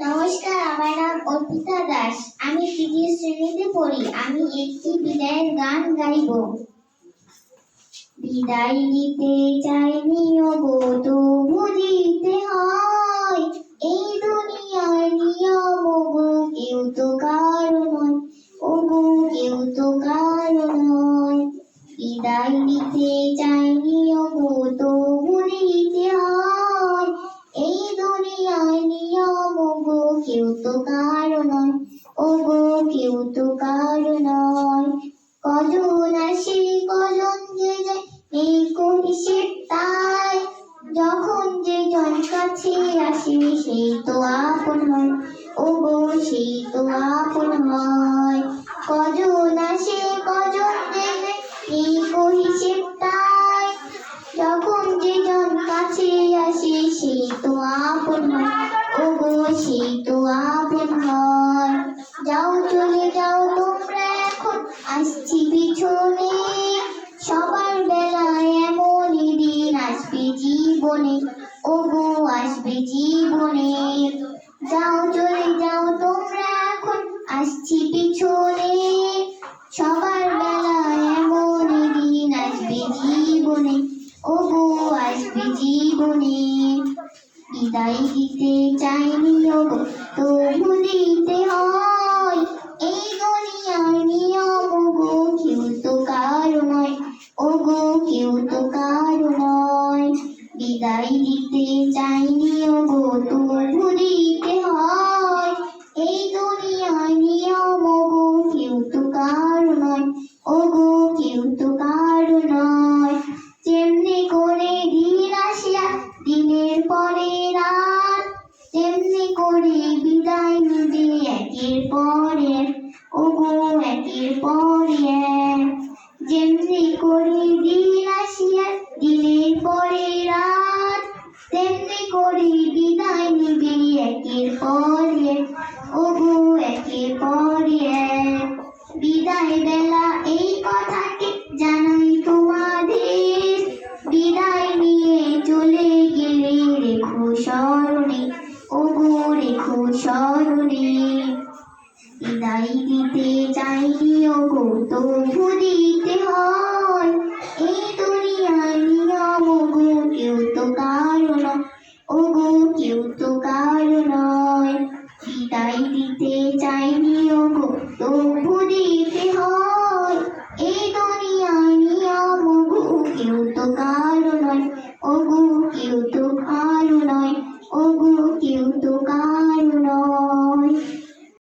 নমস্কার, আমার নাম অর্পিতা দাস। আমি তৃতীয় শ্রেণীতে পড়ি। আমি একটি বিদায়ের গান গাইব। বিদায় নিতে চাইনি ওগো তবু দিতে হয়। এই দুনিয়ার নিয়ম, ওগো, কেউ তো কারও নয়। ওগো, কেউ তো কারও নয়। বিদায় নিতে চাইনি কেউ তো কারও নয় কজন আসে কজন যে এই করিসে তাই। যখন যে জন কাছে আসে সেই তো আপন হয়, ওগো সেই তো আপন হয়। কজন আসে যাও, চলে যাও তোমরা এখন। আসছি পিছনে। সবার বেলায় এমনই দিন আসবে জীবনে। ওগো, আসবে জীবনে। যাও, চলে যাও তোমরা এখন। আসছি পিছনে। সবার বেলায় এমনই দিন আসবে জীবনে। ওগো, আসবে জীবনে। বিদায় দিতে চাইনি ওগো। দিতে চাইনি তবু দিতে হয়। এই দুনিয়ার নিয়ম, ওগো কেউ তো কারও নয়, ওগো কেউ তো যেমনি করে দিন আসিয়া, দিনের পরে রাত, তেমনি করে বিদায় নিবে একের পরে পরে এক। ওগো একের পরে বিদায় বেলা এই কথাটি জানাই তোমাদের। বিদায় নিয়ে চলে গেলে রেখো স্মরণে, ওগো রেখো স্মরণে। বিদায় দিতে চাইনি ওগো তবু দিতে হয়। কারও